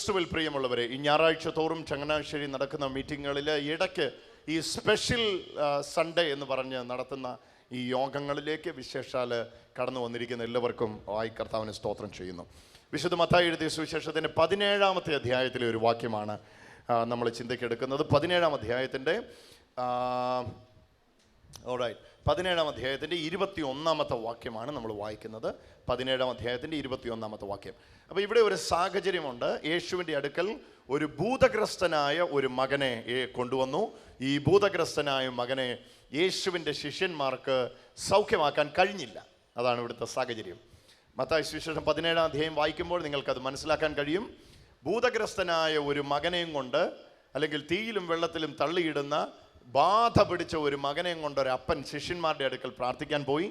ക്രിസ്തുവിൽ പ്രിയമുള്ളവരെ ഈ ഞായറാഴ്ച തോറും ചങ്ങനാശ്ശേരി നടക്കുന്ന മീറ്റിങ്ങുകളിൽ ഇടയ്ക്ക് ഈ സ്പെഷ്യൽ സൺഡേ എന്ന് പറഞ്ഞ് നടത്തുന്ന ഈ യോഗങ്ങളിലേക്ക് വിശേഷാൽ കടന്നു വന്നിരിക്കുന്ന എല്ലാവർക്കും ആയി കർത്താവിന് സ്തോത്രം ചെയ്യുന്നു. വിശുദ്ധ മത്തായി എഴുതിയ സുവിശേഷത്തിന്റെ പതിനേഴാമത്തെ അധ്യായത്തിലെ ഒരു വാക്യമാണ് നമ്മൾ ചിന്തയ്ക്കെടുക്കുന്നത്. പതിനേഴാം അധ്യായത്തിന്റെ ഓൾറൈറ്റ് പതിനേഴാം അധ്യായത്തിന്റെ ഇരുപത്തി ഒന്നാമത്തെ വാക്യമാണ് നമ്മൾ വായിക്കുന്നത്. പതിനേഴാം അധ്യായത്തിന്റെ ഇരുപത്തി ഒന്നാമത്തെ വാക്യം. അപ്പോൾ ഇവിടെ ഒരു സാഹചര്യമുണ്ട്. യേശുവിന്റെ അടുക്കൽ ഒരു ഭൂതഗ്രസ്തനായ ഒരു മകനെ കൊണ്ടുവന്നു. ഈ ഭൂതഗ്രസ്തനായ മകനെ യേശുവിന്റെ ശിഷ്യന്മാർക്ക് സൗഖ്യമാക്കാൻ കഴിഞ്ഞില്ല. അതാണ് ഇവിടുത്തെ സാഹചര്യം. മത്തായ സുവിശേഷം പതിനേഴാം അധ്യായം വായിക്കുമ്പോൾ നിങ്ങൾക്കത് മനസ്സിലാക്കാൻ കഴിയും. ഭൂതഗ്രസ്തനായ ഒരു മകനെയും കൊണ്ട് അല്ലെങ്കിൽ തീയിലും വെള്ളത്തിലും തള്ളിയിടുന്ന ബാധ പിടിച്ച ഒരു മകനെയും കൊണ്ട് ഒരു അപ്പൻ ശിഷ്യന്മാരുടെ അടുക്കൽ പ്രാർത്ഥിക്കാൻ പോയി.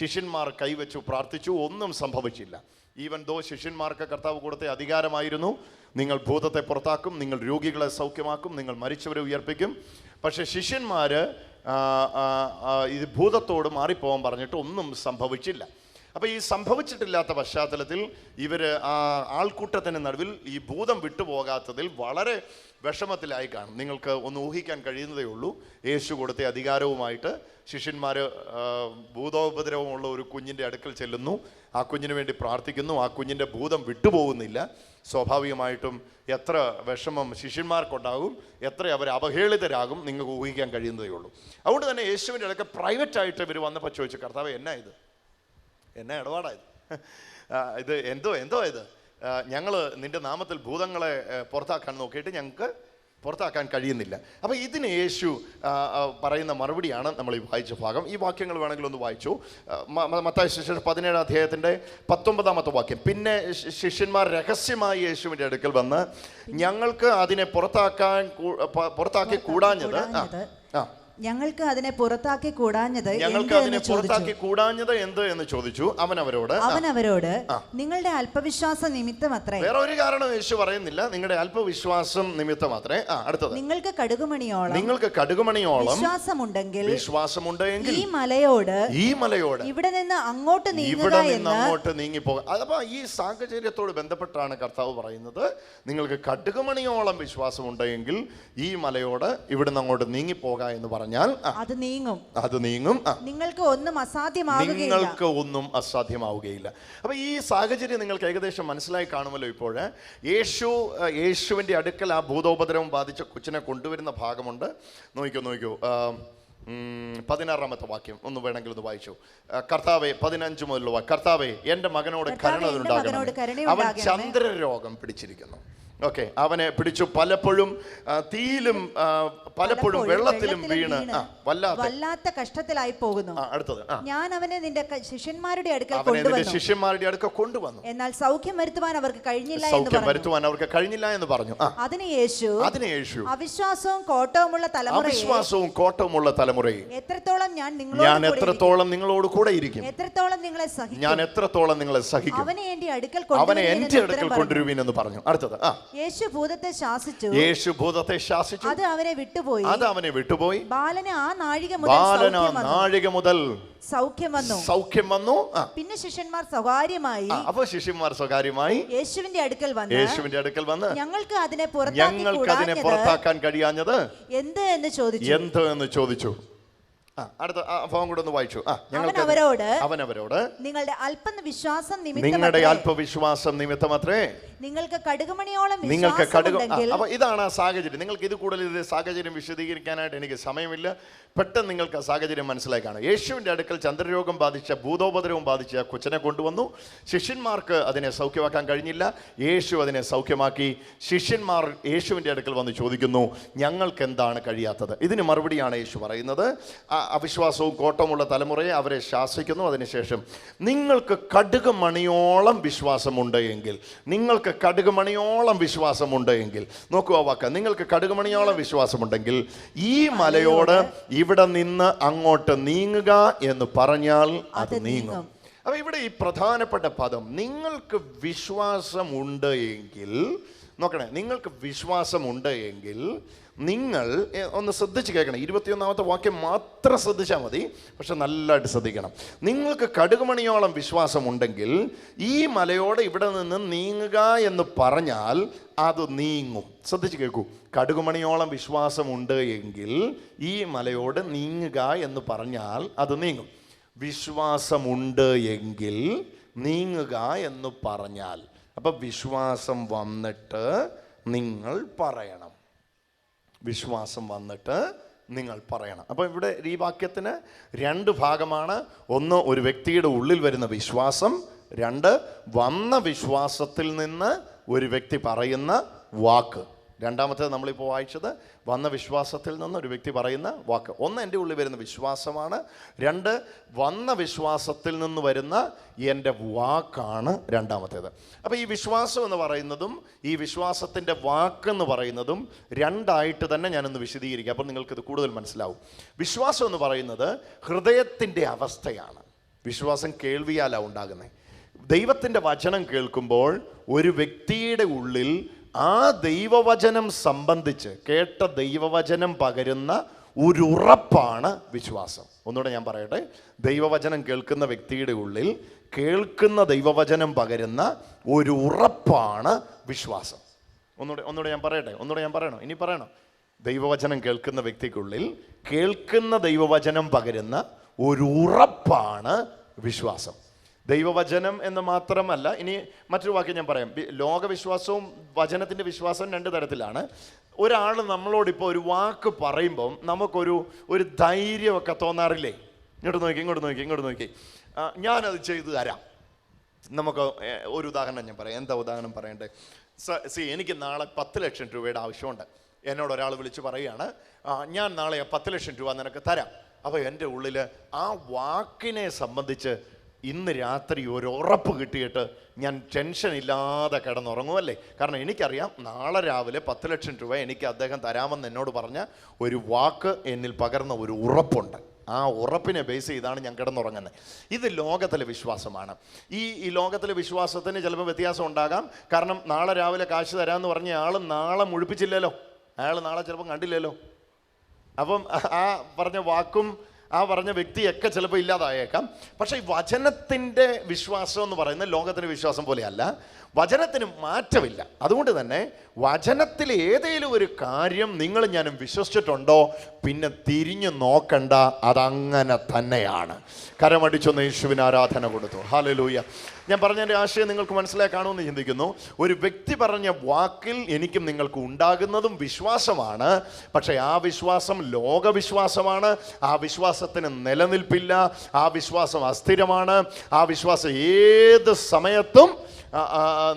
ശിഷ്യന്മാർ കൈവച്ചു പ്രാർത്ഥിച്ചു. ഒന്നും സംഭവിച്ചില്ല. ഈവൻ ദോ ശിഷ്യന്മാർക്ക് കർത്താവ് കൊടുത്ത അധികാരമായിരുന്നു. നിങ്ങൾ ഭൂതത്തെ പുറത്താക്കും. നിങ്ങൾ രോഗികളെ സൗഖ്യമാക്കും. നിങ്ങൾ മരിച്ചവരെ ഉയർപ്പിക്കും. പക്ഷേ ശിഷ്യന്മാർ ഇത് ഭൂതത്തോട് മാറിപ്പോകാൻ പറഞ്ഞിട്ട് ഒന്നും സംഭവിച്ചില്ല. അപ്പോൾ ഈ സംഭവിച്ചിട്ടില്ലാത്ത പശ്ചാത്തലത്തിൽ ഇവർ ആ ആൾക്കൂട്ടത്തിന് നടുവിൽ ഈ ഭൂതം വിട്ടുപോകാത്തതിൽ വളരെ വിഷമത്തിലായി കാണും. നിങ്ങൾക്ക് ഒന്ന് ഊഹിക്കാൻ കഴിയുന്നതേ ഉള്ളൂ. യേശു കൊടുത്ത അധികാരവുമായിട്ട് ശിഷ്യന്മാർ ഭൂതോപദ്രവമുള്ള ഒരു കുഞ്ഞിന്റെ അടുക്കൽ ചെല്ലുന്നു. ആ കുഞ്ഞിന് വേണ്ടി പ്രാർത്ഥിക്കുന്നു. ആ കുഞ്ഞിന്റെ ഭൂതം വിട്ടുപോകുന്നില്ല. സ്വാഭാവികമായിട്ടും എത്ര വിഷമം ശിഷ്യന്മാർക്കുണ്ടാകും എത്ര അവർ അവഹേളിതരാകും നിങ്ങൾക്ക് ഊഹിക്കാൻ കഴിയുന്നതേ ഉള്ളൂ. അതുകൊണ്ട് തന്നെ യേശുവിന്റെ അടുക്കൽ പ്രൈവറ്റായിട്ട് ഇവർ വന്നപ്പോൾ ചോദിച്ചു കർത്താവ് എന്നാ ഇത്? എന്നാ ഇടപാടായത് ഇത്? എന്തോ എന്തോ ഇത്? ഞങ്ങൾ നിന്റെ നാമത്തിൽ ഭൂതങ്ങളെ പുറത്താക്കാൻ നോക്കിയിട്ട് ഞങ്ങൾക്ക് പുറത്താക്കാൻ കഴിയുന്നില്ല. അപ്പോൾ ഇതിന് യേശു പറയുന്ന മറുപടിയാണ് നമ്മൾ ഈ വായിച്ച ഭാഗം. ഈ വാക്യങ്ങൾ വേണമെങ്കിൽ ഒന്ന് വായിച്ചു. മത്തായ ശിഷ്യ ശിഷ്യർ പതിനേഴാം അധ്യായത്തിന്റെ പത്തൊമ്പതാമത്തെ വാക്യം. പിന്നെ ശിഷ്യന്മാർ രഹസ്യമായി യേശുവിന്റെ അടുക്കൽ വന്ന് ഞങ്ങൾക്ക് അതിനെ പുറത്താക്കാൻ പുറത്താക്കി കൂടാഞ്ഞത് ആ. ഞങ്ങൾക്ക് അതിനെ പുറത്താക്കി കൂടാഞ്ഞത് ഞങ്ങൾക്ക് അതിനെ പുറത്താക്കി കൂടാഞ്ഞത് എന്ത് എന്ന് ചോദിച്ചു? അവൻ അവരോട് അവൻ അവരോട് നിങ്ങളുടെ അല്പവിശ്വാസ നിമിത്തം അത്രേ. വേറെ ഒരു കാരണം യേശു പറയുന്നില്ല. നിങ്ങളുടെ അല്പവിശ്വാസം നിമിത്തം അത്രേ. ആ അടുത്തത്. നിങ്ങൾക്ക് കടുകുമണിയോളം നിങ്ങൾക്ക് കടുകുമണിയോളം വിശ്വാസമുണ്ടെങ്കിൽ വിശ്വാസമുണ്ടെങ്കിൽ ഈ മലയോട് ഈ മലയോട് ഇവിടെ നിന്ന് അങ്ങോട്ട് ഇവിടെ നിന്ന് അങ്ങോട്ട് അങ്ങോട്ട് നീങ്ങിപ്പോകാം. അപ്പൊ ഈ സാഹചര്യത്തോട് ബന്ധപ്പെട്ടാണ് കർത്താവ് പറയുന്നത്. നിങ്ങൾക്ക് കടുകുമണിയോളം വിശ്വാസമുണ്ടെങ്കിൽ ഈ മലയോട് ഇവിടുന്ന് അങ്ങോട്ട് നീങ്ങിപ്പോക എന്ന് പറഞ്ഞാൽ അത് നീങ്ങും. അത് നീങ്ങും നിങ്ങൾക്ക് ഒന്നും അസാധ്യമാകുകയില്ല. നിങ്ങൾക്ക് ഒന്നും അസാധ്യമാവുകയില്ല. അപ്പോൾ ഈ സാഹചര്യം നിങ്ങൾക്ക് ഏകദേശം മനസ്സിലായി കാണുമല്ലോ ഇപ്പോൾ. യേശു യേശുവിന്റെ യേശുവിന്റെ അടുക്കൽ ആ ഭൂതോപദ്രവം ബാധിച്ച കൊച്ചിനെ കൊണ്ടുവരുന്ന ഭാഗമുണ്ട്. നോക്കൂ നോക്കൂ പതിനാറാമത്തെ വാക്യം. ഒന്ന് വേണമെങ്കിൽ ഒന്ന് വായിച്ചു. കർത്താവെ പതിനഞ്ച് മുതലുള്ള കർത്താവെ എന്റെ മകനോട് കരുണ ഉണ്ടാകണം അവൻ. ചന്ദ്രരോഗം പിടിച്ചിരിക്കുന്നു. ഓക്കെ അവനെ പിടിച്ചു പലപ്പോഴും തീയിലും പലപ്പോഴും വെള്ളത്തിലും വീണ്. വല്ലാത്ത കഷ്ടത്തിലായി പോകുന്നു. അടുത്തത് ഞാൻ അവനെ നിന്റെ ശിഷ്യന്മാരുടെ അടുക്കൽ കൊണ്ടുവന്നു. ശിഷ്യന്മാരുടെ അടുക്കൽ കൊണ്ടുവന്നു. എന്നാൽ സൗഖ്യം വരുത്തുവാൻ അവർക്ക് കഴിഞ്ഞില്ല സൗഖ്യം വരുത്തുവാൻ അവർക്ക് കഴിഞ്ഞില്ല എന്ന് പറഞ്ഞു. അതിന് യേശു അതിന് യേശു. അവിശ്വാസവും കോട്ടവുമുള്ള തലമുറ അവിശ്വാസവും കോട്ടവുമുള്ള തലമുറയെ. എത്രത്തോളം ഞാൻ നിങ്ങളോട് ഞാൻ എത്രത്തോളം നിങ്ങളോട് കൂടെ ഇരിക്കും? എത്രത്തോളം നിങ്ങളെ സഹിക്കും? ഞാൻ എത്രത്തോളം നിങ്ങളെ സഹിക്കും? അവനെ എന്റെ അടുക്കൽ അവനെ എന്റെ അടുക്കൽ കൊണ്ടുവരുവീൻ എന്ന് പറഞ്ഞു. അടുത്തത് ആ. യേശു ഭൂതത്തെ ശാസിച്ചു. യേശു ഭൂതത്തെ ശാസിച്ചു. അത് അവനെ വിട്ടുപോയി. അത് അവനെ വിട്ടുപോയി. ബാലന് ആ നാഴിക മുതൽ ബാലന നാഴിക മുതൽ സൗഖ്യം വന്നു. സൗഖ്യം വന്നു. പിന്നെ ശിഷ്യന്മാർ സ്വകാര്യമായി. അപ്പൊ ശിഷ്യന്മാർ സ്വകാര്യമായി യേശുവിന്റെ അടുക്കൽ വന്ന്. യേശുവിന്റെ അടുക്കൽ വന്ന്. ഞങ്ങൾക്ക് അതിനെ ഞങ്ങൾക്ക് അതിനെ പുറത്താക്കാൻ കഴിയാഞ്ഞത് എന്ത് എന്ന് ചോദിച്ചു? എന്ത് എന്ന് ചോദിച്ചു? അടുത്ത ആ ഭാഗം കൂടെ ഒന്ന് വായിച്ചു അവനവരോട് അവനവരോട് നിങ്ങളുടെ നിമിത്തം നിങ്ങളുടെ അത്രേ. അല്പവിശ്വാസം നിമിത്തമത്രേ നിങ്ങൾക്ക് കടുകുമണിയോളം നിങ്ങൾക്ക് കടുക അപ്പൊ ഇതാണ് ആ സാഹചര്യം നിങ്ങൾക്ക് ഇത് കൂടുതൽ ഇത് സാഹചര്യം വിശദീകരിക്കാനായിട്ട് എനിക്ക് സമയമില്ല പെട്ടെന്ന് നിങ്ങൾക്ക് ആ സാഹചര്യം മനസ്സിലായി കാണും യേശുവിന്റെ അടുക്കൽ ചന്ദ്രരോഗം ബാധിച്ച ഭൂതോപദ്രവം ബാധിച്ച കൊച്ചനെ കൊണ്ടുവന്നു. ശിഷ്യന്മാർക്ക് അതിനെ സൗഖ്യമാക്കാൻ കഴിഞ്ഞില്ല. യേശു അതിനെ സൗഖ്യമാക്കി. ശിഷ്യന്മാർ യേശുവിന്റെ അടുക്കൽ വന്ന് ചോദിക്കുന്നു ഞങ്ങൾക്ക് എന്താണ് കഴിയാത്തത്? ഇതിന് മറുപടിയാണ് യേശു പറയുന്നത്. അവിശ്വാസവും കോട്ടമുള്ള തലമുറയെ അവരെ ശാസിക്കുന്നു. അതിനുശേഷം നിങ്ങൾക്ക് കടുക് മണിയോളം വിശ്വാസമുണ്ട് എങ്കിൽ നിങ്ങൾക്ക് കടുക് മണിയോളം വിശ്വാസമുണ്ട് എങ്കിൽ നോക്കുക വാക്ക. നിങ്ങൾക്ക് കടുക് മണിയോളം വിശ്വാസമുണ്ടെങ്കിൽ ഈ മലയോട് ഇവിടെ നിന്ന് അങ്ങോട്ട് നീങ്ങുക എന്ന് പറഞ്ഞാൽ അത് നീങ്ങും. അപ്പൊ ഇവിടെ ഈ പ്രധാനപ്പെട്ട പദം നിങ്ങൾക്ക് വിശ്വാസം ഉണ്ട് എങ്കിൽ നോക്കണേ നിങ്ങൾക്ക് വിശ്വാസമുണ്ട് എങ്കിൽ നിങ്ങൾ ഒന്ന് ശ്രദ്ധിച്ച് കേൾക്കണം. ഇരുപത്തിയൊന്നാമത്തെ വാക്യം മാത്രം ശ്രദ്ധിച്ചാൽ മതി പക്ഷെ നല്ലതായിട്ട് ശ്രദ്ധിക്കണം. നിങ്ങൾക്ക് കടുകുമണിയോളം വിശ്വാസമുണ്ടെങ്കിൽ ഈ മലയോട് ഇവിടെ നിന്ന് നീങ്ങുക എന്ന് പറഞ്ഞാൽ അത് നീങ്ങും. ശ്രദ്ധിച്ച് കേൾക്കൂ. കടുകുമണിയോളം വിശ്വാസമുണ്ട് എങ്കിൽ ഈ മലയോട് നീങ്ങുക എന്ന് പറഞ്ഞാൽ അത് നീങ്ങും. വിശ്വാസമുണ്ട് എങ്കിൽ നീങ്ങുക എന്ന് പറഞ്ഞാൽ അപ്പൊ വിശ്വാസം വന്നിട്ട് നിങ്ങൾ പറയണം. വിശ്വാസം വന്നിട്ട് നിങ്ങൾ പറയണം. അപ്പോൾ ഇവിടെ ഈ വാക്യത്തിന് രണ്ട് ഭാഗമാണ്. ഒന്ന് ഒരു വ്യക്തിയുടെ ഉള്ളിൽ വരുന്ന വിശ്വാസം. രണ്ട് വന്ന വിശ്വാസത്തിൽ നിന്ന് ഒരു വ്യക്തി പറയുന്ന വാക്ക്. രണ്ടാമത്തേത് നമ്മളിപ്പോൾ വായിച്ചത് വന്ന വിശ്വാസത്തിൽ നിന്ന് ഒരു വ്യക്തി പറയുന്ന വാക്ക്. ഒന്ന് എന്റെ ഉള്ളിൽ വരുന്ന വിശ്വാസമാണ്. രണ്ട് വന്ന വിശ്വാസത്തിൽ നിന്ന് വരുന്ന എന്റെ വാക്കാണ് രണ്ടാമത്തേത്. അപ്പോൾ ഈ വിശ്വാസം എന്ന് പറയുന്നതും ഈ വിശ്വാസത്തിന്റെ വാക്കെന്ന് പറയുന്നതും രണ്ടായിട്ട് തന്നെ ഞാനൊന്ന് വിശദീകരിക്കാം. അപ്പോൾ നിങ്ങൾക്കിത് കൂടുതൽ മനസ്സിലാവും. വിശ്വാസം എന്ന് പറയുന്നത് ഹൃദയത്തിന്റെ അവസ്ഥയാണ്. വിശ്വാസം കേൾവിയാലാണ് ഉണ്ടാകുന്നത് ദൈവത്തിന്റെ വചനം കേൾക്കുമ്പോൾ ഒരു വ്യക്തിയുടെ ഉള്ളിൽ ആ ദൈവവചനം സംബന്ധിച്ച് കേട്ട ദൈവവചനം പകരുന്ന ഒരു ഉറപ്പാണ് വിശ്വാസം. ഒന്നുകൂടെ ഞാൻ പറയട്ടെ. ദൈവവചനം കേൾക്കുന്ന വ്യക്തിയുടെ ഉള്ളിൽ കേൾക്കുന്ന ദൈവവചനം പകരുന്ന ഒരു ഉറപ്പാണ് വിശ്വാസം. ഒന്നുകൂടെ ഒന്നുകൂടെ ഞാൻ പറയട്ടെ ഒന്നുകൂടെ ഞാൻ പറയണോ? ഇനി പറയണോ? ദൈവവചനം കേൾക്കുന്ന വ്യക്തിക്കുള്ളിൽ കേൾക്കുന്ന ദൈവവചനം പകരുന്ന ഒരു ഉറപ്പാണ് വിശ്വാസം. ദൈവവചനം എന്ന് മാത്രമല്ല ഇനി മറ്റൊരു വാക്യം ഞാൻ പറയാം. ലോകവിശ്വാസവും വചനത്തിന്റെ വിശ്വാസവും രണ്ട് തരത്തിലാണ്. ഒരാൾ നമ്മളോടിപ്പോൾ ഒരു വാക്ക് പറയുമ്പം നമുക്കൊരു ഒരു ധൈര്യമൊക്കെ തോന്നാറില്ലേ? ഇങ്ങോട്ട് നോക്കി ഇങ്ങോട്ട് നോക്കി ഇങ്ങോട്ട് നോക്കി. ഞാനത് ചെയ്തു തരാം. നമുക്ക് ഒരു ഉദാഹരണം ഞാൻ പറയാം. എന്താ ഉദാഹരണം പറയണ്ടേ സി എനിക്ക് നാളെ പത്ത് ലക്ഷം രൂപയുടെ ആവശ്യമുണ്ട്. എന്നോട് ഒരാൾ വിളിച്ച് പറയുകയാണ് ഞാൻ നാളെ പത്ത് ലക്ഷം രൂപ നിനക്ക് തരാം. അപ്പോൾ എന്റെ ഉള്ളിൽ ആ വാക്കിനെ സംബന്ധിച്ച് ഇന്ന് രാത്രി ഒരു ഉറപ്പ് കിട്ടിയിട്ട് ഞാൻ ടെൻഷൻ ഇല്ലാതെ കിടന്നുറങ്ങുമല്ലേ കാരണം എനിക്കറിയാം നാളെ രാവിലെ പത്ത് ലക്ഷം രൂപ എനിക്ക് അദ്ദേഹം തരാമെന്ന് എന്നോട് പറഞ്ഞ ഒരു വാക്ക് എന്നിൽ പകർന്ന ഒരു ഉറപ്പുണ്ട്. ആ ഉറപ്പിനെ ബേസ് ചെയ്താണ് ഞാൻ കിടന്നുറങ്ങുന്നത്. ഇത് ലോകത്തിലെ വിശ്വാസമാണ്. ഈ ഈ ലോകത്തിലെ വിശ്വാസത്തിന് ചിലപ്പോൾ വ്യത്യാസം ഉണ്ടാകാം. കാരണം നാളെ രാവിലെ കാശ് തരാമെന്ന് പറഞ്ഞ ആൾ നാളെ മുഴിപ്പിച്ചില്ലല്ലോ. അയാൾ നാളെ ചിലപ്പം കണ്ടില്ലല്ലോ. അപ്പം ആ പറഞ്ഞ വാക്കും ആ പറഞ്ഞ വ്യക്തിയൊക്കെ ചിലപ്പോൾ ഇല്ലാതായേക്കാം. പക്ഷേ ഈ വചനത്തിന്റെ വിശ്വാസം എന്ന് പറയുന്നത് ലോകത്തിന്റെ വിശ്വാസം പോലെയല്ല. വചനത്തിന് മാറ്റമില്ല. അതുകൊണ്ട് തന്നെ വചനത്തിൽ ഏതെങ്കിലും ഒരു കാര്യം നിങ്ങൾ ഞാനും വിശ്വസിച്ചിട്ടുണ്ടോ? പിന്നെ തിരിഞ്ഞു നോക്കണ്ട അതങ്ങനെ തന്നെയാണ്. കരമടിച്ചൊന്ന് യേശുവിന് ആരാധന കൊടുത്തു. ഹാലലൂയ ഞാൻ പറഞ്ഞതിന്റെ ആശയം നിങ്ങൾക്ക് മനസ്സിലായി കാണുമെന്ന് ചിന്തിക്കുന്നു. ഒരു വ്യക്തി പറഞ്ഞ വാക്കിൽ എനിക്കും നിങ്ങൾക്ക് ഉണ്ടാകുന്നതും വിശ്വാസമാണ്. പക്ഷേ ആ വിശ്വാസം ലോകവിശ്വാസമാണ്. ആ വിശ്വാസത്തിന് നിലനിൽപ്പില്ല. ആ വിശ്വാസം അസ്ഥിരമാണ്. ആ വിശ്വാസം ഏത് സമയത്തും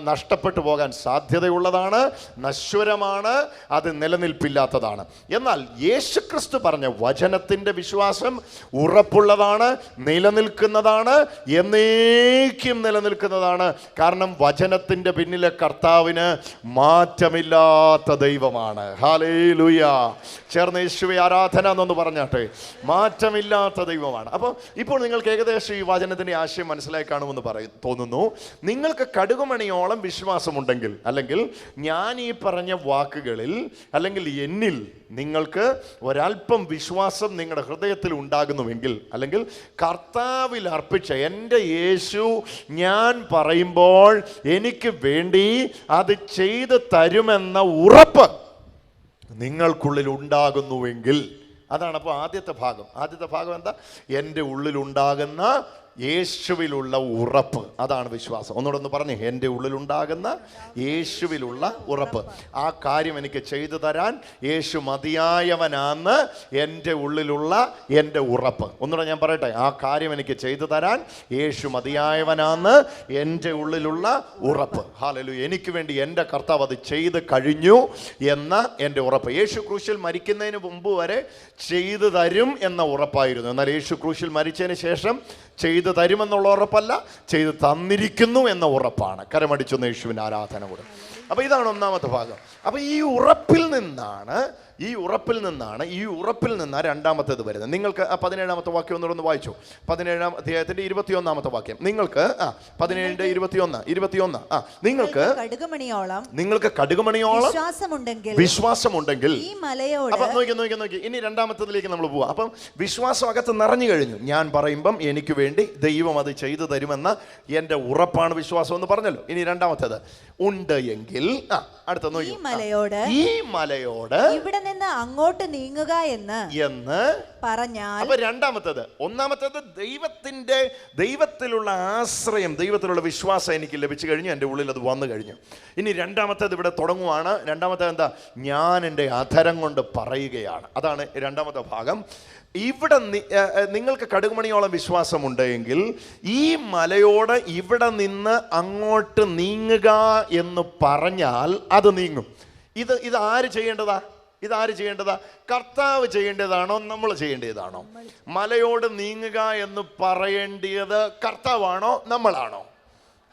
നഷ്ടപ്പെട്ടു പോകാൻ സാധ്യതയുള്ളതാണ് നശ്വരമാണ് അത് നിലനിൽപ്പില്ലാത്തതാണ്. എന്നാൽ യേശുക്രിസ്തു പറഞ്ഞ വചനത്തിന്റെ വിശ്വാസം ഉറപ്പുള്ളതാണ് നിലനിൽക്കുന്നതാണ് എന്നേക്കും നിലനിൽക്കുന്നതാണ്. കാരണം വചനത്തിന്റെ പിന്നിലെ കർത്താവിന് മാറ്റമില്ലാത്ത ദൈവമാണ്. ഹാലേ ലുയ ചേർന്ന് യേശുവെ ആരാധന എന്നൊന്ന് പറഞ്ഞാട്ടെ. മാറ്റമില്ലാത്ത ദൈവമാണ്. അപ്പോൾ ഇപ്പോൾ നിങ്ങൾക്ക് ഏകദേശം ഈ വചനത്തിന്റെ ആശയം മനസ്സിലായി കാണുമെന്ന് പറയും തോന്നുന്നു. നിങ്ങൾക്ക് കടുകുമണിയോളം വിശ്വാസമുണ്ടെങ്കിൽ അല്ലെങ്കിൽ ഞാൻ ഈ പറഞ്ഞ വാക്കുകളിൽ അല്ലെങ്കിൽ എന്നിൽ നിങ്ങൾക്ക് ഒരല്പം വിശ്വാസം നിങ്ങളുടെ ഹൃദയത്തിൽ ഉണ്ടാകുന്നുവെങ്കിൽ അല്ലെങ്കിൽ കർത്താവിൽ അർപ്പിച്ച എന്റെ യേശു ഞാൻ പറയുമ്പോൾ എനിക്ക് വേണ്ടി അത് ചെയ്ത് തരുമെന്ന ഉറപ്പ് നിങ്ങൾക്കുള്ളിൽ ഉണ്ടാകുന്നുവെങ്കിൽ. അതാണ് അപ്പോൾ ആദ്യത്തെ ഭാഗം. ആദ്യത്തെ ഭാഗം എന്താ? എന്റെ ഉള്ളിലുണ്ടാകുന്ന യേശുവിലുള്ള ഉറപ്പ്. അതാണ് വിശ്വാസം. ഒന്നുകൂടെ ഒന്ന് പറഞ്ഞു എന്റെ ഉള്ളിലുണ്ടാകുന്ന യേശുവിലുള്ള ഉറപ്പ്. ആ കാര്യം എനിക്ക് ചെയ്തു തരാൻ യേശു മതിയായവനാന്ന് എന്റെ ഉള്ളിലുള്ള എന്റെ ഉറപ്പ്. ഒന്നുകൂടെ ഞാൻ പറയട്ടെ ആ കാര്യം എനിക്ക് ചെയ്തു തരാൻ യേശു മതിയായവനാന്ന് എന്റെ ഉള്ളിലുള്ള ഉറപ്പ്. ഹാലലു എനിക്ക് വേണ്ടി എന്റെ കർത്താവ് അത് ചെയ്ത് കഴിഞ്ഞു എന്ന എന്റെ ഉറപ്പ്. യേശു ക്രൂശിൽ മരിക്കുന്നതിന് മുമ്പ് വരെ ചെയ്തു തരും എന്ന ഉറപ്പായിരുന്നു. എന്നാൽ യേശു ക്രൂശിൽ മരിച്ചതിന് ശേഷം ചെയ്തു തരുമെന്നുള്ള ഉറപ്പല്ല ചെയ്തു തന്നിരിക്കുന്നു എന്ന ഉറപ്പാണ്. കരമടിച്ചൊന്ന് യേശുവിന് ആരാധന കൊടുക്കും അപ്പോൾ ഇതാണ് ഒന്നാമത്തെ ഭാഗം. അപ്പോൾ ഈ ഉറപ്പിൽ നിന്നാണ് ഈ ഉറപ്പിൽ നിന്നാണ് ഈ ഉറപ്പിൽ നിന്നാണ് രണ്ടാമത്തേത് വരുന്നത്. നിങ്ങൾക്ക് ആ പതിനേഴാമത്തെ വാക്യം ഒന്നുകൂടെ ഒന്ന് വായിച്ചു. പതിനേഴാം അധ്യായത്തിന്റെ ഇരുപത്തിയൊന്നാമത്തെ വാക്യം. നിങ്ങൾക്ക് ആ പതിനേഴിന്റെ ഇരുപത്തിയൊന്ന് ഇരുപത്തിയൊന്ന് ആ നിങ്ങൾക്ക് കടുകുമണിയോളം നിങ്ങൾക്ക് കടുകുമണിയോളം വിശ്വാസമുണ്ടെങ്കിൽ വിശ്വാസമുണ്ടെങ്കിൽ ഈ മലയോട് അപ്പൊ നോക്കി നോക്കി നോക്കി. ഇനി രണ്ടാമത്തേതിലേക്ക് നമ്മൾ പോവാം. അപ്പം വിശ്വാസം അകത്ത് നിറഞ്ഞു കഴിഞ്ഞു. ഞാൻ പറയുമ്പം എനിക്ക് വേണ്ടി ദൈവം അത് ചെയ്തു തരുമെന്ന എന്റെ ഉറപ്പാണ് വിശ്വാസം എന്ന് പറഞ്ഞല്ലോ. ഇനി രണ്ടാമത്തേത്. ഉണ്ട് എങ്കിൽ അടുത്ത ഈ മലയോട് ഈ മലയോട് ഇവിടെ നിന്ന് അങ്ങോട്ട് നീങ്ങുക എന്ന് എന്ന് പറഞ്ഞാൽ അപ്പൊ രണ്ടാമത്തേത് ഒന്നാമത്തേത് ദൈവത്തിന്റെ ദൈവത്തിലുള്ള ആശ്രയം ദൈവത്തിലുള്ള വിശ്വാസം എനിക്ക് ലഭിച്ചു കഴിഞ്ഞു എന്റെ ഉള്ളിൽ അത് വന്നു കഴിഞ്ഞു. ഇനി രണ്ടാമത്തേത് ഇവിടെ തുടങ്ങുവാണ്. രണ്ടാമത്തേത് എന്താ? ഞാൻ എന്റെ അധരം കൊണ്ട് പറയുകയാണ്. അതാണ് രണ്ടാമത്തെ ഭാഗം. ഇവിടെ നിങ്ങൾക്ക് കടുകുമണിയോളം വിശ്വാസമുണ്ടെങ്കിൽ ഈ മലയോട് ഇവിടെ നിന്ന് അങ്ങോട്ട് നീങ്ങുക എന്ന് പറഞ്ഞാൽ അത് നീങ്ങും. ഇത് ഇത് ആര് ചെയ്യേണ്ടതാ? ഇതാര് ചെയ്യേണ്ടതാ? കർത്താവ് ചെയ്യേണ്ടതാണോ? നമ്മൾ ചെയ്യേണ്ടതാണോ? മലയോട് നീങ്ങുക എന്ന് പറയേണ്ടത് കർത്താവാണോ? നമ്മളാണോ?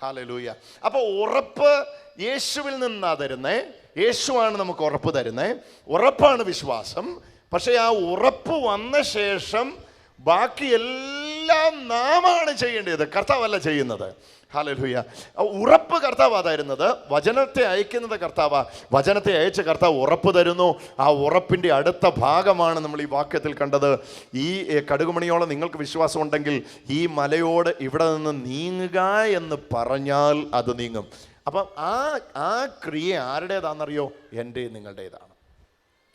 ഹാലലൂയ അപ്പോൾ ഉറപ്പ് യേശുവിൽ നിന്നാ തരുന്നേ. യേശുവാണ് നമുക്ക് ഉറപ്പ് തരുന്നേ. ഉറപ്പാണ് വിശ്വാസം. പക്ഷെ ആ ഉറപ്പ് വന്ന ശേഷം ബാക്കി എല്ലാം നാമാണ് ചെയ്യേണ്ടത്. കർത്താവല്ല ചെയ്യുന്നത്. ഹാലലുയ്യ ഉറപ്പ് കർത്താവ് അതായിരുന്നത്. വചനത്തെ അയക്കുന്നത് കർത്താവ. വചനത്തെ അയച്ച കർത്താവ് ഉറപ്പ് തരുന്നു. ആ ഉറപ്പിന്റെ അടുത്ത ഭാഗമാണ് നമ്മൾ ഈ വാക്യത്തിൽ കണ്ടത്. ഈ കടുകുമണിയോളം നിങ്ങൾക്ക് വിശ്വാസം ഉണ്ടെങ്കിൽ ഈ മലയോട് ഇവിടെ നിന്ന് നീങ്ങുക എന്ന് പറഞ്ഞാൽ അത് നീങ്ങും. അപ്പം ആ ആ ക്രിയ ആരുടേതാണെന്നറിയോ? എന്റെ നിങ്ങളുടേതാണ്.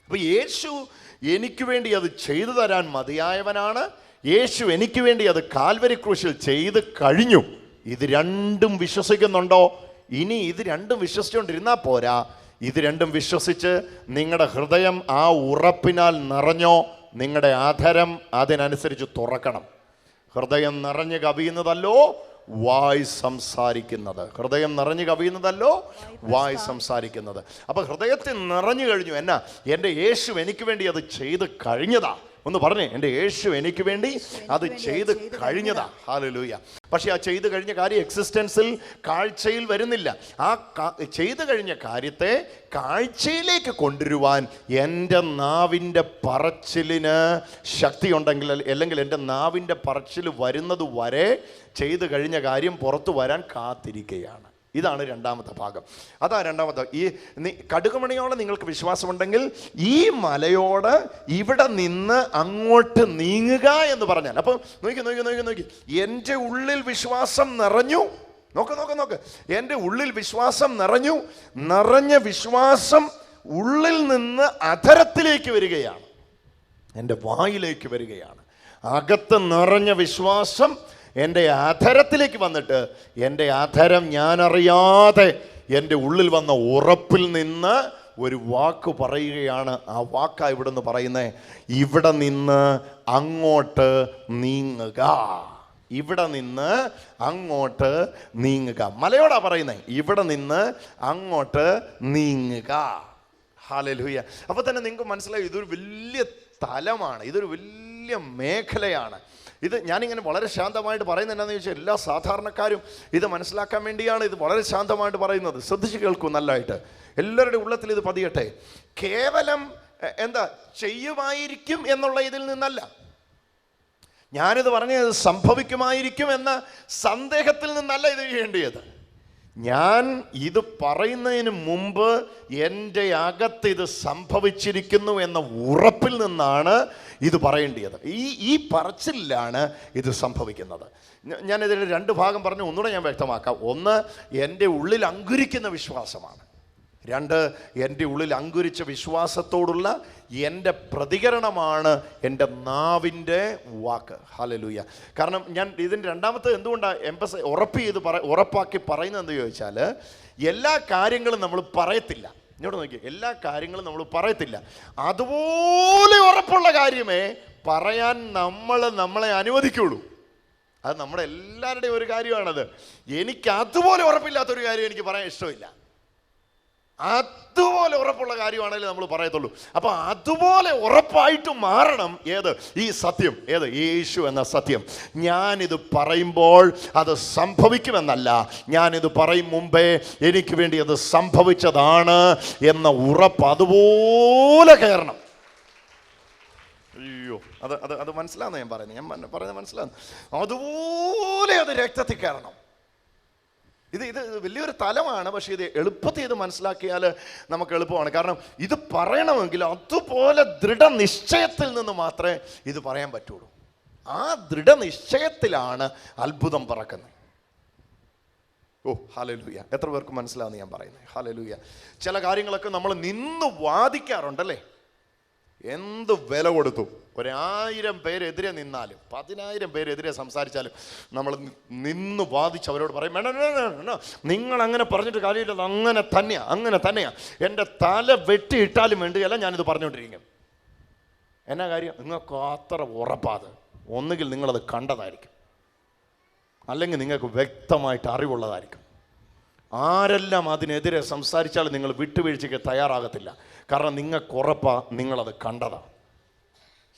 അപ്പോൾ യേശു എനിക്ക് വേണ്ടി അത് ചെയ്തു തരാൻ മതിയായവനാണ്. യേശു എനിക്ക് വേണ്ടി അത് കാൽവരി ക്രൂശിൽ ചെയ്ത് കഴിഞ്ഞു. ഇത് രണ്ടും വിശ്വസിക്കുന്നുണ്ടോ? ഇനി ഇത് രണ്ടും വിശ്വസിച്ചുകൊണ്ടിരുന്നാൽ പോരാ. ഇത് രണ്ടും വിശ്വസിച്ച് നിങ്ങളുടെ ഹൃദയം ആ ഉറപ്പിനാൽ നിറഞ്ഞോ? നിങ്ങളുടെ ആധരം അതിനനുസരിച്ച് തുറക്കണം. ഹൃദയം നിറഞ്ഞ് കവിയുന്നതല്ലോ. വായ് സംസാരിക്കുന്നത്. ഹൃദയം നിറഞ്ഞു കവിയുന്നതല്ലോ വായ് സംസാരിക്കുന്നത്. അപ്പോൾ ഹൃദയത്തിൽ നിറഞ്ഞു കഴിഞ്ഞു. എന്നാ? എന്റെ യേശു എനിക്ക് വേണ്ടി അത് ചെയ്ത് കഴിഞ്ഞതാ. ഒന്ന് പറഞ്ഞേ എന്റെ യേശു എനിക്ക് വേണ്ടി അത് ചെയ്ത് കഴിഞ്ഞതാ. ഹാലലൂയ പക്ഷെ ആ ചെയ്ത് കഴിഞ്ഞ കാര്യം എക്സിസ്റ്റൻസിൽ കാഴ്ചയിൽ വരുന്നില്ല. ആ ചെയ്ത് കഴിഞ്ഞ കാര്യത്തെ കാഴ്ചയിലേക്ക് കൊണ്ടുവരുവാൻ എന്റെ നാവിന്റെ പറച്ചിലിന് ശക്തി ഉണ്ടെങ്കിൽ അല്ലെങ്കിൽ എന്റെ നാവിന്റെ പറച്ചിൽ വരുന്നത് വരെ ചെയ്തു കഴിഞ്ഞ കാര്യം പുറത്തു വരാൻ കാത്തിരിക്കുകയാണ് ഇതാണ് രണ്ടാമത്തെ ഭാഗം. അതാ രണ്ടാമത്തെ ഈ കടുകുമണിയോട് നിങ്ങൾക്ക് വിശ്വാസമുണ്ടെങ്കിൽ ഈ മലയോട് ഇവിടെ നിന്ന് അങ്ങോട്ട് നീങ്ങുക എന്ന് പറഞ്ഞാൽ അപ്പം നോക്കി നോക്കി നോക്കി നോക്കി. എന്റെ ഉള്ളിൽ വിശ്വാസം നിറഞ്ഞു. നോക്ക് നോക്ക് നോക്ക്. എന്റെ ഉള്ളിൽ വിശ്വാസം നിറഞ്ഞു. നിറഞ്ഞ വിശ്വാസം ഉള്ളിൽ നിന്ന് അധരത്തിലേക്ക് വരികയാണ്. എന്റെ വായിലേക്ക് വരികയാണ്. അകത്ത് നിറഞ്ഞ വിശ്വാസം എന്റെ അധരത്തിലേക്ക് വന്നിട്ട് എന്റെ അധരം ഞാനറിയാതെ എന്റെ ഉള്ളിൽ വന്ന ഉറപ്പിൽ നിന്ന് ഒരു വാക്ക് പറയുകയാണ് ആ വാക്കാ നിന്ന് പറയുന്നത് ഇവിടെ നിന്ന് അങ്ങോട്ട് നീങ്ങുക. ഇവിടെ നിന്ന് അങ്ങോട്ട് നീങ്ങുക. മലയോടാ പറയുന്നത് ഇവിടെ നിന്ന് അങ്ങോട്ട് നീങ്ങുക. ഹാലലുഹ്യ അപ്പോൾ തന്നെ നിങ്ങൾക്ക് മനസ്സിലായി ഇതൊരു വലിയ സ്ഥലമാണ് ഇതൊരു വലിയ മേഖലയാണ്. ഇത് ഞാനിങ്ങനെ വളരെ ശാന്തമായിട്ട് പറയുന്നത് എന്താണെന്ന് ചോദിച്ചാൽ എല്ലാ സാധാരണക്കാരും ഇത് മനസ്സിലാക്കാൻ വേണ്ടിയാണ് ഇത് വളരെ ശാന്തമായിട്ട് പറയുന്നത്. ശ്രദ്ധിച്ച് കേൾക്കൂ നല്ലതായിട്ട്. എല്ലാവരുടെ ഉള്ളത്തിൽ ഇത് പതിയട്ടെ. കേവലം എന്താ ചെയ്യുമായിരിക്കും എന്നുള്ള ഇതിൽ നിന്നല്ല. ഞാനിത് പറഞ്ഞത് സംഭവിക്കുമായിരിക്കും എന്ന സന്ദേഹത്തിൽ നിന്നല്ല ഇത് ചെയ്യേണ്ടിയത്. ഞാൻ ഇത് പറയുന്നതിന് മുമ്പ് എന്റെ അകത്ത് ഇത് സംഭവിച്ചിരിക്കുന്നു എന്ന ഉറപ്പിൽ നിന്നാണ് ഇത് പറയേണ്ടിയത്. ഈ ഈ പറച്ചിലാണ് ഇത് സംഭവിക്കുന്നത്. ഞാൻ ഞാനിതിൽ രണ്ട് ഭാഗം പറഞ്ഞു ഒന്നുകൂടെ ഞാൻ വ്യക്തമാക്കാം. ഒന്ന് എന്റെ ഉള്ളിൽ അങ്കുരിക്കുന്ന വിശ്വാസമാണ്. രണ്ട് എന്റെ ഉള്ളിൽ അങ്കുരിച്ച വിശ്വാസത്തോടുള്ള എന്റെ പ്രതികരണമാണ് എന്റെ നാവിന്റെ വാക്ക്. ഹലലൂയ കാരണം ഞാൻ ഇതിന്റെ രണ്ടാമത്തെ എന്തുകൊണ്ടാണ് എംപസ് ഉറപ്പ് ചെയ്ത് പറ ഉറപ്പാക്കി പറയുന്നത് എന്ന് ചോദിച്ചാൽ എല്ലാ കാര്യങ്ങളും നമ്മൾ പറയത്തില്ല. ഇങ്ങോട്ട് നോക്കി എല്ലാ കാര്യങ്ങളും നമ്മൾ പറയത്തില്ല. അതുപോലെ ഉറപ്പുള്ള കാര്യമേ പറയാൻ നമ്മൾ നമ്മളെ അനുവദിക്കുള്ളൂ. അത് നമ്മുടെ എല്ലാവരുടെയും ഒരു കാര്യമാണത്. എനിക്ക് അതുപോലെ ഉറപ്പില്ലാത്തൊരു കാര്യം എനിക്ക് പറയാൻ ഇഷ്ടമില്ല. അതുപോലെ ഉറപ്പുള്ള കാര്യമാണല്ലേ നമ്മൾ പറയത്തുള്ളൂ. അപ്പൊ അതുപോലെ ഉറപ്പായിട്ട് മാറണം. ഏത്? ഈ സത്യം. ഏത്? യേശു എന്ന സത്യം. ഞാനിത് പറയുമ്പോൾ അത് സംഭവിക്കുമെന്നല്ല. ഞാനിത് പറയും മുമ്പേ എനിക്ക് വേണ്ടി അത് സംഭവിച്ചതാണ് എന്ന ഉറപ്പ് അതുപോലെ കയറണം. അയ്യോ. അത് അത് അത് മനസ്സിലാന്ന് ഞാൻ പറയുന്നത്. ഞാൻ പറഞ്ഞത് മനസ്സിലാന്ന് അതുപോലെ അത് രക്തത്തിൽ കയറണം. ഇത് ഇത് വലിയൊരു തലമാണ് പക്ഷേ ഇത് എളുപ്പത്തിൽ ഇത് മനസ്സിലാക്കിയാൽ നമുക്ക് എളുപ്പമാണ്. കാരണം ഇത് പറയണമെങ്കിൽ അതുപോലെ ദൃഢനിശ്ചയത്തിൽ നിന്ന് മാത്രമേ ഇത് പറയാൻ പറ്റുള്ളൂ. ആ ദൃഢനിശ്ചയത്തിലാണ് അത്ഭുതം പറക്കുന്നത്. ഓ ഹാലലൂയ എത്ര പേർക്ക് മനസ്സിലാവുന്ന ഞാൻ പറയുന്നത്. ഹാലലൂയ ചില കാര്യങ്ങളൊക്കെ നമ്മൾ നിന്ന് വാദിക്കാറുണ്ടല്ലേ? എന്ത് വില കൊടുത്തു? ഒരായിരം പേരെതിരെ നിന്നാലും പതിനായിരം പേരെതിരെ സംസാരിച്ചാലും നമ്മൾ നിന്ന് വാദിച്ച് അവരോട് പറയും വേണ്ട. നിങ്ങൾ അങ്ങനെ പറഞ്ഞിട്ട് കാര്യമില്ല അങ്ങനെ തന്നെയാ അങ്ങനെ തന്നെയാ. എന്റെ തല വെട്ടിയിട്ടാലും വേണ്ടിയല്ല ഞാനിത് പറഞ്ഞുകൊണ്ടിരിക്കും എന്നാ കാര്യം? നിങ്ങൾക്ക് അത്ര ഉറപ്പാത് ഒന്നുകിൽ നിങ്ങളത് കണ്ടതായിരിക്കും. അല്ലെങ്കിൽ നിങ്ങൾക്ക് വ്യക്തമായിട്ട് അറിവുള്ളതായിരിക്കും. ആരെല്ലാം അതിനെതിരെ സംസാരിച്ചാൽ നിങ്ങൾ വിട്ടുവീഴ്ചയ്ക്ക് തയ്യാറാകത്തില്ല. കാരണം നിങ്ങൾക്കുറപ്പാണ് നിങ്ങളത് കണ്ടതാ.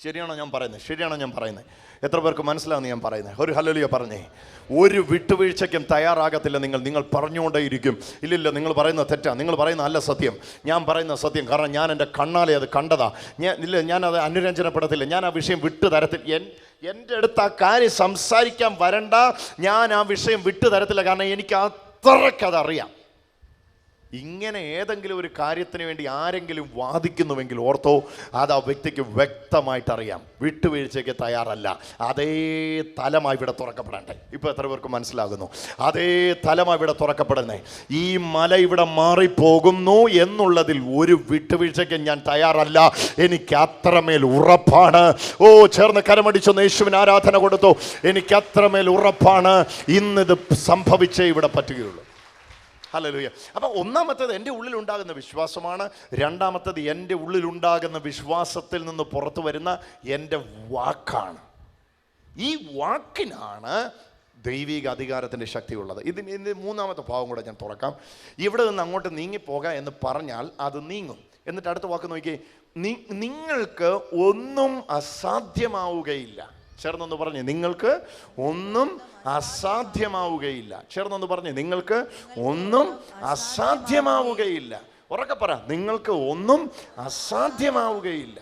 ശരിയാണോ ഞാൻ പറയുന്നത്? ശരിയാണോ ഞാൻ പറയുന്നത്? എത്ര പേർക്ക് മനസ്സിലാവുന്ന ഞാൻ പറയുന്നത്? ഒരു ഹലലിയ പറഞ്ഞേ. ഒരു വിട്ടുവീഴ്ചയ്ക്കും തയ്യാറാകത്തില്ല നിങ്ങൾ. നിങ്ങൾ പറഞ്ഞുകൊണ്ടേയിരിക്കും. ഇല്ലില്ല നിങ്ങൾ പറയുന്ന തെറ്റാ. നിങ്ങൾ പറയുന്ന അല്ല സത്യം. ഞാൻ പറയുന്ന സത്യം. കാരണം ഞാൻ എന്റെ കണ്ണാലെ അത് കണ്ടതാ. ഞാൻ ഇല്ല ഞാനത് അനുരഞ്ജനപ്പെടത്തില്ല. ഞാൻ ആ വിഷയം വിട്ടു തരത്തില്ല എൻ എന്റെ അടുത്ത് ആ കാര്യം സംസാരിക്കാൻ വരണ്ട. ഞാൻ ആ വിഷയം വിട്ടു തരത്തില്ല. കാരണം എനിക്ക് cerca de arriba. ഇങ്ങനെ ഏതെങ്കിലും ഒരു കാര്യത്തിന് വേണ്ടി ആരെങ്കിലും വാദിക്കുന്നുവെങ്കിൽ ഓർത്തോ അത് ആ വ്യക്തിക്ക് വ്യക്തമായിട്ട് അറിയാം. വിട്ടുവീഴ്ചയ്ക്ക് തയ്യാറല്ല. അതേ തലമായി ഇവിടെ തുറക്കപ്പെടണ്ടേ. ഇപ്പൊ എത്ര പേർക്ക് മനസ്സിലാകുന്നു? അതേ തലമായി ഇവിടെ തുറക്കപ്പെടുന്നേ ഈ മല ഇവിടെ മാറിപ്പോകുന്നു എന്നുള്ളതിൽ ഒരു വിട്ടുവീഴ്ചയ്ക്ക് ഞാൻ തയ്യാറല്ല. എനിക്ക് അത്രമേൽ ഉറപ്പാണ്. ഓ ചേർന്ന് കരമടിച്ചൊന്ന് യേശുവിന് ആരാധന കൊടുത്തു. എനിക്ക് അത്രമേൽ ഉറപ്പാണ്. ഇന്നിത് സംഭവിച്ചേ ഇവിടെ പറ്റുകയുള്ളൂ. ഹല്ലേലൂയ അപ്പൊ ഒന്നാമത്തേത് എന്റെ ഉള്ളിലുണ്ടാകുന്ന വിശ്വാസമാണ്. രണ്ടാമത്തേത് എന്റെ ഉള്ളിലുണ്ടാകുന്ന വിശ്വാസത്തിൽ നിന്ന് പുറത്തു വരുന്ന എന്റെ വാക്കാണ്. ഈ വാക്കിനാണ് ദൈവിക അധികാരത്തിന്റെ ശക്തിയുള്ളത്. ഇതിന് ഇതിന്റെ മൂന്നാമത്തെ ഭാവം കൂടെ ഞാൻ തുറക്കാം. ഇവിടെ നിന്ന് അങ്ങോട്ട് നീങ്ങിപ്പോകാം എന്ന് പറഞ്ഞാൽ അത് നീങ്ങും. എന്നിട്ട് അടുത്ത വാക്ക് നോക്കി നിങ്ങൾക്ക് ഒന്നും അസാധ്യമാവുകയില്ല. ചേർന്നൊന്ന് പറഞ്ഞ് നിങ്ങൾക്ക് ഒന്നും അസാധ്യമാവുകയില്ല. ചേർന്നൊന്ന് പറഞ്ഞ് നിങ്ങൾക്ക് ഒന്നും അസാധ്യമാവുകയില്ല. ഉറക്കെ പറ നിങ്ങൾക്ക് ഒന്നും അസാധ്യമാവുകയില്ല.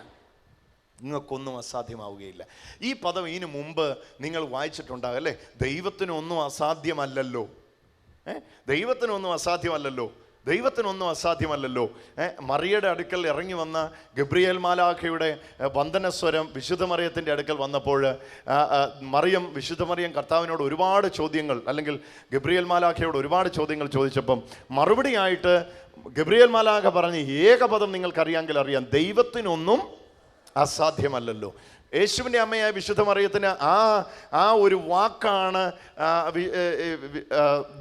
നിങ്ങൾക്കൊന്നും അസാധ്യമാവുകയില്ല. ഈ പദം ഇതിനു മുമ്പ് നിങ്ങൾ വായിച്ചിട്ടുണ്ടാകും അല്ലേ? ദൈവത്തിനൊന്നും അസാധ്യമല്ലല്ലോ. ഏ? ദൈവത്തിനൊന്നും അസാധ്യമല്ലല്ലോ. ദൈവത്തിനൊന്നും അസാധ്യമല്ലല്ലോ. മറിയയുടെ അടുക്കൽ ഇറങ്ങി വന്ന ഗബ്രിയേൽ മാലാഖയുടെ വന്ദനസ്വരം വിശുദ്ധ മറിയത്തിന്റെ അടുക്കൽ വന്നപ്പോൾ മറിയം വിശുദ്ധ മറിയം കർത്താവിനോട് ഒരുപാട് ചോദ്യങ്ങൾ അല്ലെങ്കിൽ ഗബ്രിയേൽ മാലാഖയോട് ഒരുപാട് ചോദ്യങ്ങൾ ചോദിച്ചപ്പം മറുപടിയായിട്ട് ഗബ്രിയേൽ മാലാഖ പറഞ്ഞ് ഏകപദം നിങ്ങൾക്കറിയാമെങ്കിൽ അറിയാം ദൈവത്തിനൊന്നും അസാധ്യമല്ലല്ലോ. യേശുവിന്റെ അമ്മയായ വിശുദ്ധ മറിയത്തിന് ആ ആ ഒരു വാക്കാണ്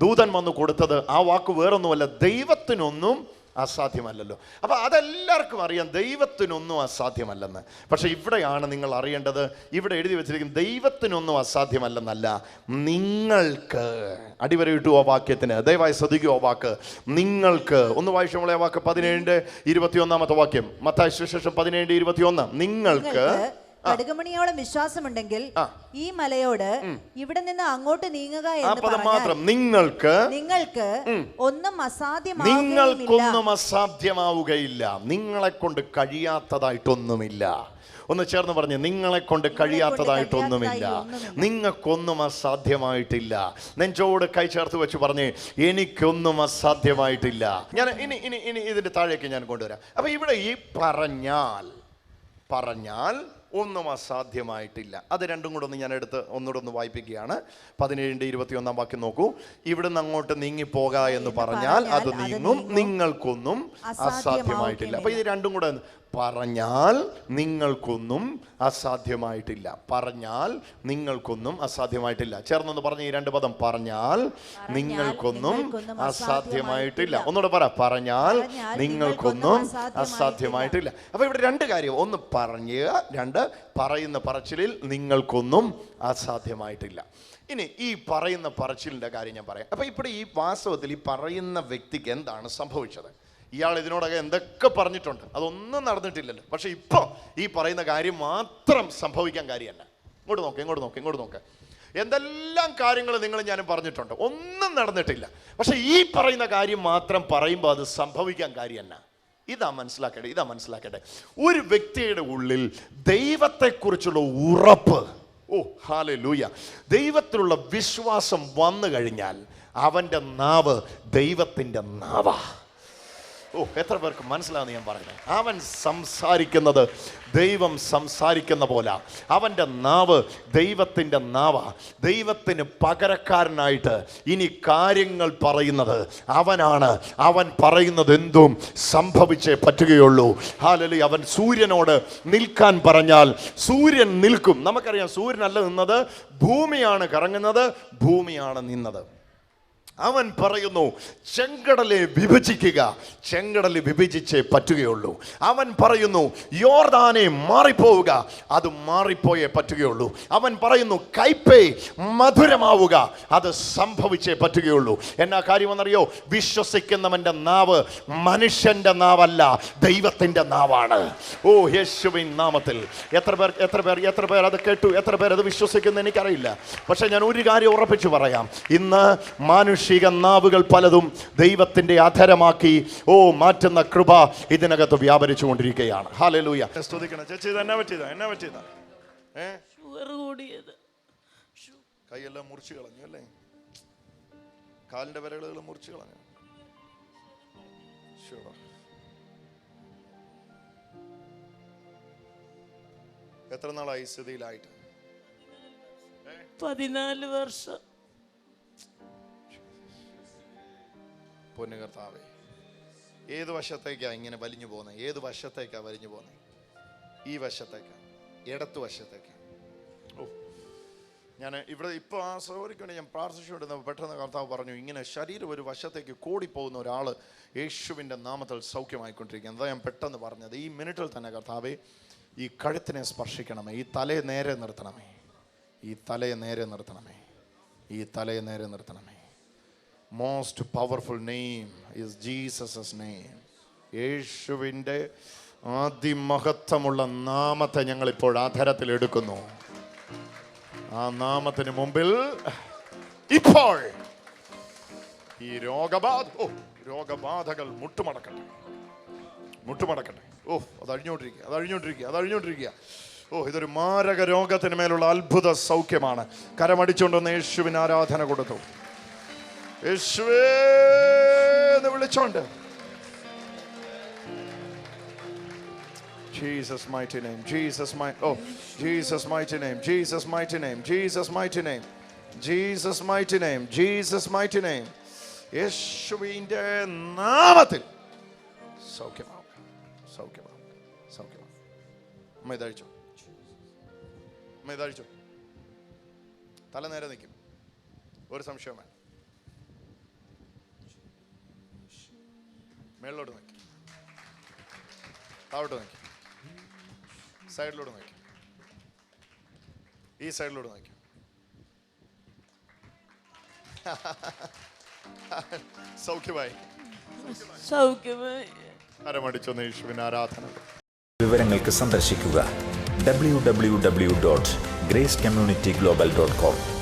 ദൂതൻ വന്ന് കൊടുത്തത്. ആ വാക്ക് വേറൊന്നുമല്ല ദൈവത്തിനൊന്നും അസാധ്യമല്ലല്ലോ. അപ്പോൾ അതെല്ലാവർക്കും അറിയാം ദൈവത്തിനൊന്നും അസാധ്യമല്ലെന്ന്. പക്ഷേ ഇവിടെയാണ് നിങ്ങൾ അറിയേണ്ടത് ഇവിടെ എഴുതി വെച്ചിരിക്കും ദൈവത്തിനൊന്നും അസാധ്യമല്ലെന്നല്ല. നിങ്ങൾക്ക് അടിവരയിട്ടു ആ വാക്യത്തിന്. ദയവായി ശ്രദ്ധിക്കൂ ആ വാക്ക്. നിങ്ങൾക്ക് ഒന്ന് വായിച്ചു നമ്മളെ ആ വാക്ക് പതിനേഴിന്റെ ഇരുപത്തിയൊന്നാമത്തെ വാക്യം. മത്തായ സുവിശേഷം പതിനേഴിന്റെ ഇരുപത്തിയൊന്ന്. നിങ്ങൾക്ക് കടുകുമണിയോളം വിശ്വാസമുണ്ടെങ്കിൽ. ഈ മലയോട് ഇവിടെ നിന്ന് അങ്ങോട്ട് നീങ്ങുക എന്ന് പറഞ്ഞാൽ മാത്രം. നിങ്ങൾക്ക് നിങ്ങൾക്ക് ഒന്നും അസാധ്യമാകുകയുമില്ല നിങ്ങൾക്കൊന്നും അസാധ്യമാവുകയില്ല. നിങ്ങളെ കൊണ്ട് കഴിയാത്തതായിട്ടൊന്നുമില്ല. ഒന്ന് ചേർന്ന് പറഞ്ഞ് നിങ്ങളെ കൊണ്ട് കഴിയാത്തതായിട്ടൊന്നുമില്ല. കഴിയാത്തതായി നിങ്ങൾക്കൊന്നും അസാധ്യമായിട്ടില്ല. നെഞ്ചോട് കൈ ചേർത്ത് വെച്ച് പറഞ്ഞ് എനിക്കൊന്നും അസാധ്യമായിട്ടില്ല. ഞാൻ ഇനി ഇനി ഇനി ഇതിന്റെ താഴേക്ക് ഞാൻ കൊണ്ടുവരാം. അപ്പൊ ഇവിടെ ഈ പറഞ്ഞാൽ പറഞ്ഞാൽ ഒന്നും അസാധ്യമായിട്ടില്ല. അത് രണ്ടും കൂടെ ഒന്ന് ഞാൻ എടുത്ത് ഒന്നുകൂടെ ഒന്ന് വായിപ്പിക്കുകയാണ്. പതിനേഴിന്റെ ഇരുപത്തിയൊന്നാം വാക്യം നോക്കൂ. ഇവിടുന്ന് അങ്ങോട്ട് നീങ്ങിപ്പോക എന്ന് പറഞ്ഞാൽ അത് നീങ്ങും. നിങ്ങൾക്കൊന്നും അസാധ്യമായിട്ടില്ല. അപ്പൊ ഇത് രണ്ടും കൂടെ പറഞ്ഞാൽ നിങ്ങൾക്കൊന്നും അസാധ്യമായിട്ടില്ല. പറഞ്ഞാൽ നിങ്ങൾക്കൊന്നും അസാധ്യമായിട്ടില്ല. ചേർന്നൊന്ന് പറഞ്ഞ ഈ രണ്ട് പദം. പറഞ്ഞാൽ നിങ്ങൾക്കൊന്നും അസാധ്യമായിട്ടില്ല. ഒന്നുകൂടെ പറ. പറഞ്ഞാൽ നിങ്ങൾക്കൊന്നും അസാധ്യമായിട്ടില്ല. അപ്പൊ ഇവിടെ രണ്ട് കാര്യം. ഒന്ന് പറഞ്ഞ് രണ്ട് പറയുന്ന പറച്ചിലിൽ നിങ്ങൾക്കൊന്നും അസാധ്യമായിട്ടില്ല. ഇനി ഈ പറയുന്ന പറച്ചിലിന്റെ കാര്യം ഞാൻ പറയാം. അപ്പൊ ഇപ്പോൾ ഈ വാസ്തവത്തിൽ ഈ പറയുന്ന വ്യക്തിക്ക് എന്താണ് സംഭവിച്ചത്? ഇയാൾ ഇതിനോടകം എന്തൊക്കെ പറഞ്ഞിട്ടുണ്ട്? അതൊന്നും നടന്നിട്ടില്ലല്ലോ. പക്ഷെ ഇപ്പോൾ ഈ പറയുന്ന കാര്യം മാത്രം സംഭവിക്കാൻ കാര്യമല്ല. ഇങ്ങോട്ട് നോക്ക് ഇങ്ങോട്ട് നോക്ക് ഇങ്ങോട്ട് നോക്ക്. എന്തെല്ലാം കാര്യങ്ങൾ നിങ്ങൾ ഞാനും പറഞ്ഞിട്ടുണ്ട്. ഒന്നും നടന്നിട്ടില്ല. പക്ഷെ ഈ പറയുന്ന കാര്യം മാത്രം പറയുമ്പോൾ അത് സംഭവിക്കാൻ കാര്യമല്ല. ഇതാ മനസ്സിലാക്കട്ടെ ഇതാ മനസ്സിലാക്കട്ടെ. ഒരു വ്യക്തിയുടെ ഉള്ളിൽ ദൈവത്തെക്കുറിച്ചുള്ള ഉറപ്പ് ഓ ഹാലെ ലൂയ ദൈവത്തിലുള്ള വിശ്വാസം വന്നു കഴിഞ്ഞാൽ അവന്റെ നാവ് ദൈവത്തിന്റെ നാവാ. ഓ എത്ര പേർക്ക് മനസ്സിലാവുന്ന ഞാൻ പറയുന്നത് അവൻ സംസാരിക്കുന്നത് ദൈവം സംസാരിക്കുന്ന പോലെ. അവന്റെ നാവ് ദൈവത്തിന്റെ നാവ. ദൈവത്തിന് പകരക്കാരനായിട്ട് ഇനി കാര്യങ്ങൾ പറയുന്നത് അവനാണ്. അവൻ പറയുന്നത് എന്തും സംഭവിച്ചേ പറ്റുകയുള്ളൂ. ഹാലലി അവൻ സൂര്യനോട് നിൽക്കാൻ പറഞ്ഞാൽ സൂര്യൻ നിൽക്കും. നമുക്കറിയാം സൂര്യനല്ല നിന്നത് ഭൂമിയാണ് കറങ്ങുന്നത് ഭൂമിയാണ് നിന്നത്. അവൻ പറയുന്നു ചെങ്കടലെ വിഭജിക്കുക ചെങ്കടലെ വിഭജിച്ചേ പറ്റുകയുള്ളൂ. അവൻ പറയുന്നു യോർദാനെ മാറിപ്പോവുക അത് മാറിപ്പോയേ പറ്റുകയുള്ളൂ. അവൻ പറയുന്നു കൈപ്പേ മധുരമാവുക അത് സംഭവിച്ചേ പറ്റുകയുള്ളൂ. എന്നാ കാര്യമെന്നറിയോ വിശ്വസിക്കുന്നവന്റെ നാവ് മനുഷ്യന്റെ നാവല്ല ദൈവത്തിന്റെ നാവാണ്. ഓ യേശുവിൻ നാമത്തിൽ. എത്ര പേർ എത്ര പേർ എത്ര പേർ അത് കേട്ടു? എത്ര പേർ അത് വിശ്വസിക്കുന്നു എനിക്കറിയില്ല. പക്ഷേ ഞാൻ ഒരു കാര്യം ഉറപ്പിച്ചു പറയാം. ഇന്ന് മാനുഷിക നാവുകൾ പലതും ദൈവത്തിന്റെ അധരമാക്കി ഓ മാറ്റുന്ന കൃപ ഇതിനകത്ത് വ്യാപരിച്ചു കൊണ്ടിരിക്കുകയാണ് ഹാലലൂയ സ്തുതിക്കണം. ചേച്ചി ഇത് എന്നാ പറ്റിയതാ? എന്നാ പറ്റിയതാ? ഏ? ഷുഗർ കൂടിയത്. കൈയെല്ലാം മുറിച്ചു കളഞ്ഞു അല്ലേ? കാലിന്റെ വിരലുകൾ മുറിച്ചു കളഞ്ഞു. Sure. എത്ര നാളായി സ്ഥിതിയിലായിട്ട്? പതിനാല് വർഷം. പൊന്നു കർത്താവേ ഏത് വശത്തേക്കാണ് ഇങ്ങനെ വലിഞ്ഞു പോകുന്നത് ഏത് വശത്തേക്കാണ് വലിഞ്ഞു പോകുന്നത് ഈ വശത്തേക്കാണ് ഇടത്തു വശത്തേക്ക്. ഓ ഞാൻ ഇവിടെ ഇപ്പോൾ ആ സഹോദരിക്ക് വേണ്ടി ഞാൻ പ്രാർത്ഥിച്ചുകൊണ്ടിരുന്ന പെട്ടെന്ന് കർത്താവ് പറഞ്ഞു ഇങ്ങനെ ശരീരം ഒരു വശത്തേക്ക് കൂടിപ്പോകുന്ന ഒരാൾ യേശുവിന്റെ നാമത്തിൽ സൗഖ്യമായിക്കൊണ്ടിരിക്കുക അതാ ഞാൻ പെട്ടെന്ന് പറഞ്ഞത്. ഈ മിനിറ്റിൽ തന്നെ കർത്താവേ ഈ കഴുത്തിനെ സ്പർശിക്കണമേ ഈ തലയെ നേരെ നിർത്തണമേ. ഈ തലയെ നേരെ നിർത്തണമേ. ഈ തലയെ നേരെ നിർത്തണമേ. Most powerful name is Jesus name യേശുവിന്റെ അതിമഹത്വമുള്ള നാമത്തെ ഞങ്ങളിപ്പോൾ ആധാരത്തിൽ എടുക്കുന്നു. ആ നാമത്തിന് മുമ്പിൽ ഇപ്പോൾ ഈ രോഗബാധ ഓ രോഗബാധകൾ മുട്ടുമടക്കട്ടെ. മുട്ടുമടക്കട്ടെ. ഓ അത് അഴിഞ്ഞോണ്ടിരിക്കുക അത് അഴിഞ്ഞോണ്ടിരിക്കുക അത് അഴിഞ്ഞോണ്ടിരിക്കുക ഓ ഇതൊരു മാരക രോഗത്തിന് മേലുള്ള അത്ഭുത സൗഖ്യമാണ്. കരമടിച്ചുകൊണ്ടൊന്ന് യേശുവിന് ആരാധന കൊടുത്തു. യേശുവേ എന്ന് വിളിച്ചോണ്ട് Jesus mighty name, Jesus my oh Jesus mighty name, Jesus mighty name, Jesus mighty name, Jesus mighty name, Jesus mighty name. യേശുവിന്റെ നാമത്തിൽ സൗഖ്യമാവുക സൗഖ്യമാവുക സൗഖ്യമാവുക അമ്മ ഇതഴിച്ചോ അമ്മ ഇതഴിച്ചോ തല നേരെ നിൽക്കും ഒരു സംശയം വേണ്ട മേളിലോട്ട് നോക്കി. താഴോട്ട് നോക്കി. സൈഡിലോട്ട് നോക്കി. ഈ സൈഡിലോട്ട് നോക്കി. സൗഖ്യമായി. സൗഖ്യമായി. അരമടിച്ചൊന്ന് യേശുവിന് ആരാധന. വിവരങ്ങൾക്ക് സന്ദർശിക്കുക. W W W dot grace community global dot com